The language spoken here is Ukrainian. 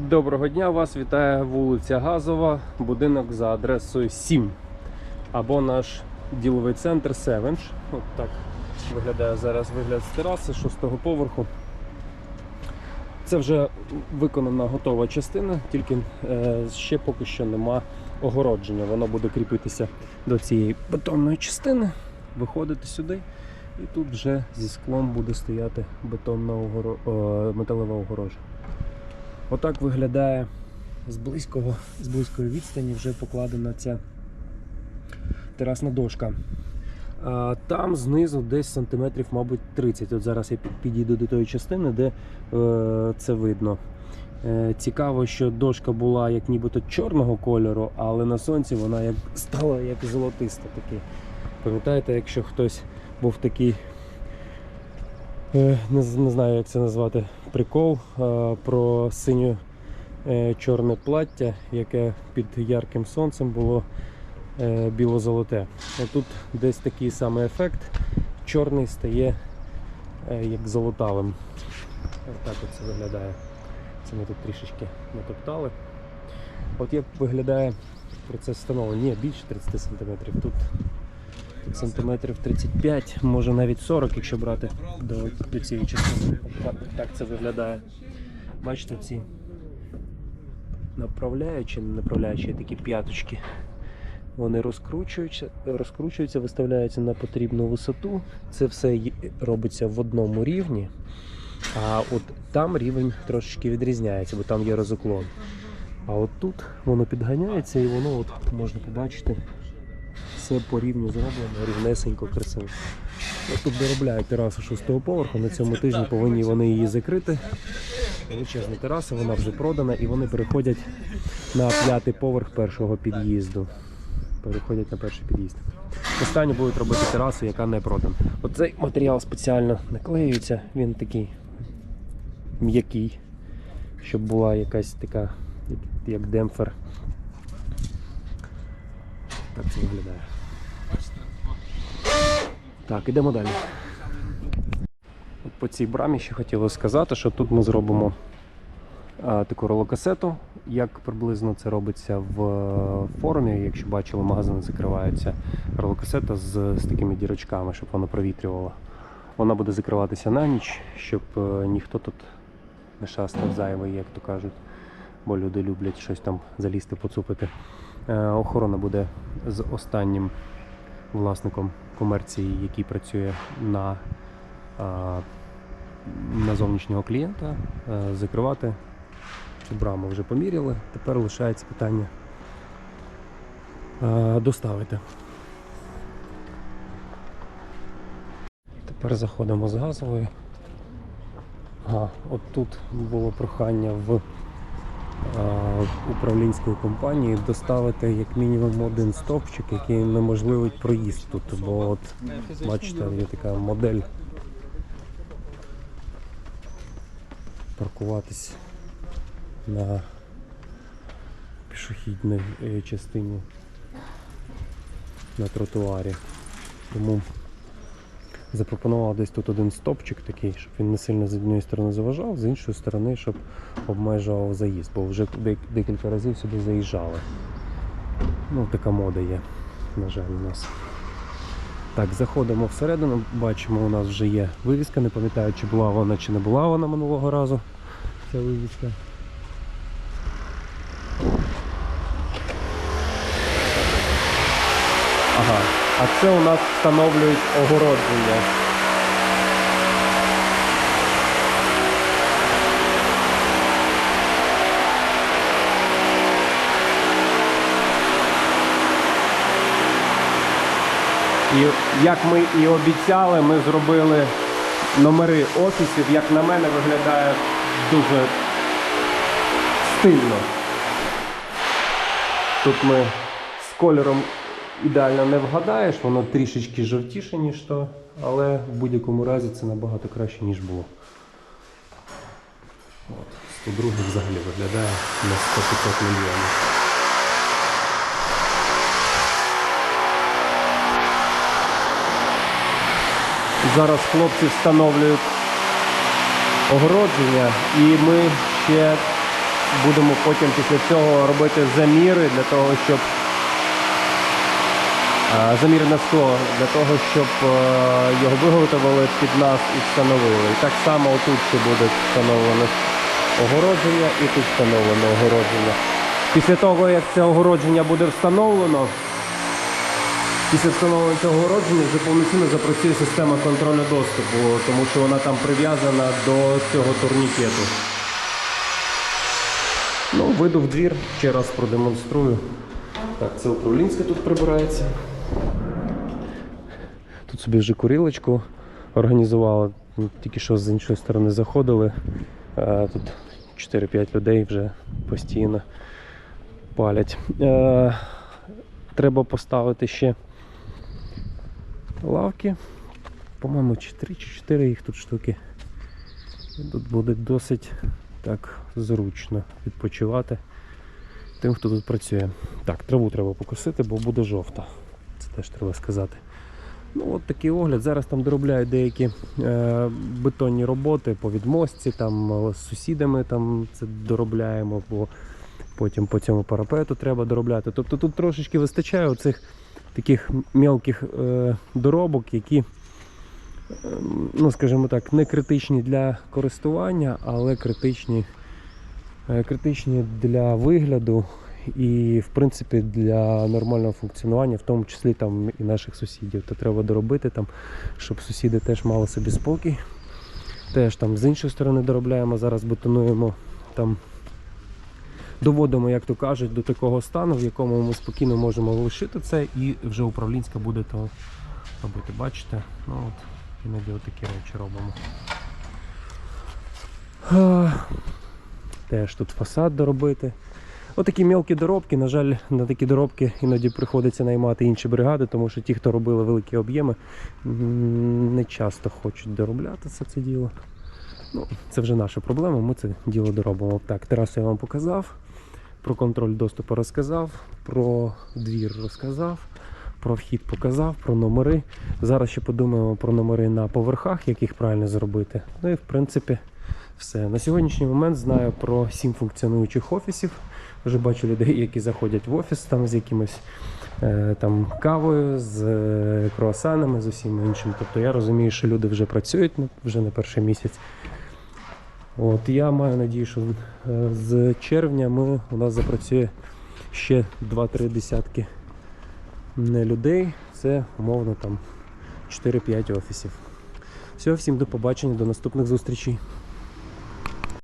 Доброго дня, вас вітає вулиця Газова, будинок за адресою 7. Або наш діловий центр Севенш. От так виглядає зараз вигляд з тераси шостого поверху. Це вже виконана готова частина, тільки е, ще поки що нема огородження. Воно буде кріпитися до цієї бетонної частини, виходити сюди, і тут вже зі склом буде стояти бетонна огоро... металева огорожа. Отак виглядає з близького, з близької відстані вже покладена ця терасна дошка. Там знизу десь сантиметрів, мабуть, 30. От зараз я підійду до тої частини, де е, це видно. Е, цікаво, що дошка була як нібито чорного кольору, але на сонці вона як стала як золотиста. Такий. Пам'ятаєте, якщо хтось був такий, е, не, не знаю, як це назвати, прикол е, про синьо е, чорне плаття, яке під ярким сонцем було е, біло-золоте. Тут десь такий самий ефект. Чорний стає як золотавим. Ось так це виглядає. Це ми тут трішечки натоптали. От як виглядає процес встановлення? Ні, більше 30 см. Тут сантиметрів 35, може навіть 40, якщо брати до, до цієї частини. Так, так це виглядає. Бачите, ці направляючі, не направляючі такі п'яточки. Вони розкручуються, розкручуються, виставляються на потрібну висоту. Це все робиться в одному рівні. А от там рівень трошечки відрізняється, бо там є розуклон. А от тут воно підганяється і воно от можна побачити все по рівню зроблено, рівнесенько, красиво. Тут доробляють терасу шостого поверху. На цьому тижні повинні вони її закрити. Величезна тераса, вона вже продана, і вони переходять на п'ятий поверх першого під'їзду. Переходять на перший під'їзд. Останнє будуть робити терасу, яка не продана. Оцей матеріал спеціально наклеюється, він такий м'який, щоб була якась така, як демпфер. Так це виглядає. Так, ідемо далі. По цій брамі ще хотілося сказати, що тут ми зробимо а, таку ролокасету, як приблизно це робиться в е, форумі. Якщо бачили, магазини закриваються. Ролокасета з, з такими дірочками, щоб вона провітрювала. Вона буде закриватися на ніч, щоб е, ніхто тут не шастав зайвий, як то кажуть. Бо люди люблять щось там залізти, поцупити. Е, охорона буде з останнім власником комерції, який працює на, на зовнішнього клієнта, закривати цю браму вже поміряли. Тепер лишається питання доставити. Тепер заходимо з газової. Ага, от тут було прохання в управлінської компанії доставити як мінімум один стовпчик, який неможливить проїзд тут. Бо от бачите, є така модель паркуватись на пішохідній е, частині на тротуарі. Тому запропонував десь тут один стопчик такий, щоб він не сильно з однієї сторони заважав, з іншої сторони, щоб обмежував заїзд, бо вже декілька разів сюди заїжджали. Ну, така мода є, на жаль, у нас. Так, заходимо всередину, бачимо, у нас вже є вивіска. Не пам'ятаю, чи була вона, чи не була вона минулого разу. Ця вивіска. Ага. А це у нас встановлюють огородження. І як ми і обіцяли, ми зробили номери офісів. Як на мене, виглядає дуже стильно. Тут ми з кольором ідеально не вгадаєш, воно трішечки жовтіше, ніж то, але в будь-якому разі це набагато краще, ніж було. От, 102 взагалі виглядає на 100-500 мільйонів. Зараз хлопці встановлюють огородження і ми ще будемо потім після цього робити заміри для того, щоб заміри на скло, для того, щоб е, його виготовили під нас і встановили. Так само тут ще буде встановлено огородження і тут встановлено огородження. Після того, як це огородження буде встановлено, Після встановлення цього огородження вже повноцінно запрацює система контролю доступу, тому що вона там прив'язана до цього турнікету. Ну, вийду в двір, ще раз продемонструю. Так, це управлінська тут прибирається. Тут собі вже курілочку організувала. Ну, Тільки що з іншої сторони заходили. Е, Тут 4-5 людей вже постійно палять. Е, Треба поставити ще лавки. По-моєму, 3 чи 4 їх тут штуки. Тут буде досить так зручно відпочивати тим, хто тут працює. Так, траву треба покосити, бо буде жовта. Це теж треба сказати. Ну, от такий огляд. Зараз там доробляють деякі е, бетонні роботи по відмостці, там е, з сусідами там це доробляємо, бо потім по цьому парапету треба доробляти. Тобто тут трошечки вистачає оцих таких мелких е, доробок, які, ем, ну скажімо так, не критичні для користування, але критичні, е, критичні для вигляду і, в принципі, для нормального функціонування, в тому числі там і наших сусідів. То треба доробити там, щоб сусіди теж мали собі спокій. Теж там з іншої сторони доробляємо, зараз бетонуємо там. Доводимо, як то кажуть, до такого стану, в якому ми спокійно можемо лишити це, і вже управлінська буде то робити. Бачите? Ну от, іноді отакі речі робимо. Теж тут фасад доробити. Отакі мелкі доробки. На жаль, на такі доробки іноді приходиться наймати інші бригади, тому що ті, хто робили великі об'єми, не часто хочуть доробляти це, це діло. Ну, це вже наша проблема, ми це діло доробимо. Так, терасу я вам показав, про контроль доступу розказав, про двір розказав, про вхід показав, про номери. Зараз ще подумаємо про номери на поверхах, як їх правильно зробити. Ну і в принципі все. На сьогоднішній момент знаю про сім функціонуючих офісів. Вже бачу людей, які заходять в офіс там з якимось е, там кавою, з е, круасанами, з усім іншим. Тобто я розумію, що люди вже працюють вже не перший місяць. От я маю надію, що е, з червня ми, у нас запрацює ще 2-3 десятки людей. Це умовно там 4-5 офісів. Все, всім до побачення, до наступних зустрічей.